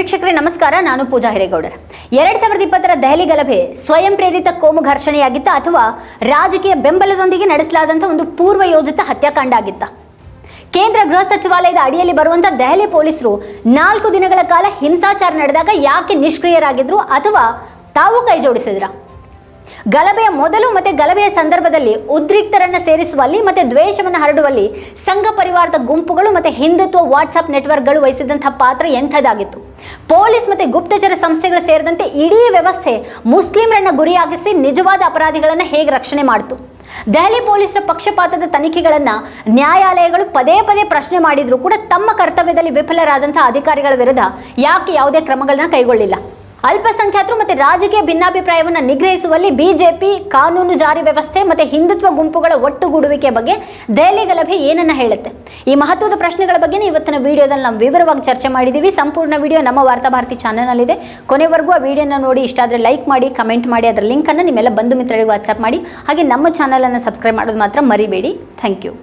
ವೀಕ್ಷಕರೇ, ನಮಸ್ಕಾರ. ನಾನು ಪೂಜಾ ಹಿರೇಗೌಡರ್. ಎರಡ್ ಸಾವಿರದ ಇಪ್ಪತ್ತರ ದೆಹಲಿ ಗಲಭೆ ಸ್ವಯಂ ಪ್ರೇರಿತ ಕೋಮು ಘರ್ಷಣೆಯಾಗಿತ್ತ ಅಥವಾ ರಾಜಕೀಯ ಬೆಂಬಲದೊಂದಿಗೆ ನಡೆಸಲಾದಂತಹ ಒಂದು ಪೂರ್ವ ಯೋಜಿತ ಹತ್ಯಾಕಾಂಡ ಆಗಿತ್ತ. ಕೇಂದ್ರ ಗೃಹ ಸಚಿವಾಲಯದ ಅಡಿಯಲ್ಲಿ ಬರುವಂಥ ದೆಹಲಿ ಪೊಲೀಸರು ನಾಲ್ಕು ದಿನಗಳ ಕಾಲ ಹಿಂಸಾಚಾರ ನಡೆದಾಗ ಯಾಕೆ ನಿಷ್ಕ್ರಿಯರಾಗಿದ್ರು ಅಥವಾ ತಾವು ಕೈ ಜೋಡಿಸಿದ್ರ ಗಲಭೆಯ ಮೊದಲು ಮತ್ತೆ ಗಲಭೆಯ ಸಂದರ್ಭದಲ್ಲಿ ಉದ್ರಿಕ್ತರನ್ನ ಸೇರಿಸುವಲ್ಲಿ ಮತ್ತೆ ದ್ವೇಷವನ್ನು ಹರಡುವಲ್ಲಿ ಸಂಘ ಪರಿವಾರದ ಗುಂಪುಗಳು ಮತ್ತೆ ಹಿಂದುತ್ವ ವಾಟ್ಸ್ಆಪ್ ನೆಟ್ವರ್ಕ್ಗಳು ವಹಿಸಿದಂತಹ ಪಾತ್ರ ಎಂಥದ್ದಾಗಿತ್ತು. ಪೊಲೀಸ್ ಮತ್ತೆ ಗುಪ್ತಚರ ಸಂಸ್ಥೆಗಳು ಸೇರಿದಂತೆ ಇಡೀ ವ್ಯವಸ್ಥೆ ಮುಸ್ಲಿಮರನ್ನ ಗುರಿಯಾಗಿಸಿ ನಿಜವಾದ ಅಪರಾಧಿಗಳನ್ನ ಹೇಗೆ ರಕ್ಷಣೆ ಮಾಡಿತು. ದೆಹಲಿ ಪೊಲೀಸರ ಪಕ್ಷಪಾತದ ತನಿಖೆಗಳನ್ನ ನ್ಯಾಯಾಲಯಗಳು ಪದೇ ಪದೇ ಪ್ರಶ್ನೆ ಮಾಡಿದರೂ ಕೂಡ ತಮ್ಮ ಕರ್ತವ್ಯದಲ್ಲಿ ವಿಫಲರಾದಂತಹ ಅಧಿಕಾರಿಗಳ ವಿರುದ್ಧ ಯಾಕೆ ಯಾವುದೇ ಕ್ರಮಗಳನ್ನ ಕೈಗೊಳ್ಳಿಲ್ಲ. ಅಲ್ಪಸಂಖ್ಯಾತರು ಮತ್ತೆ ರಾಜಕೀಯ ಭಿನ್ನಾಭಿಪ್ರಾಯವನ್ನು ನಿಗ್ರಹಿಸುವಲ್ಲಿ ಬಿಜೆಪಿ ಕಾನೂನು ಜಾರಿ ವ್ಯವಸ್ಥೆ ಮತ್ತೆ ಹಿಂದುತ್ವ ಗುಂಪುಗಳ ಒಟ್ಟುಗೂಡುವಿಕೆ ಬಗ್ಗೆ ದೆಹಲಿ ಗಲಭೆ ಏನನ್ನ ಹೇಳುತ್ತೆ? ಈ ಮಹತ್ವದ ಪ್ರಶ್ನೆಗಳ ಬಗ್ಗೆ ಇವತ್ತಿನ ವಿಡಿಯೋದಲ್ಲಿ ನಾವು ವಿವರವಾಗಿ ಚರ್ಚೆ ಮಾಡಿದ್ದೀವಿ ಸಂಪೂರ್ಣ ವಿಡಿಯೋ ನಮ್ಮ ವಾರ್ತಾ ಭಾರತಿ ಚಾನಲ್ನಲ್ಲಿದೆ. ಕೊನೆವರೆಗೂ ಆ ವಿಡಿಯೋನ ನೋಡಿ, ಇಷ್ಟ ಆದರೆ ಲೈಕ್ ಮಾಡಿ, ಕಮೆಂಟ್ ಮಾಡಿ, ಅದರ ಲಿಂಕನ್ನು ನಿಮ್ಮೆಲ್ಲ ಬಂಧು ಮಿತ್ರರಿಗೆ ವಾಟ್ಸಪ್ ಮಾಡಿ. ಹಾಗೆ ನಮ್ಮ ಚಾನಲನ್ನು ಸಬ್ಸ್ಕ್ರೈಬ್ ಮಾಡೋದು ಮಾತ್ರ ಮರಿಬೇಡಿ. Thank you.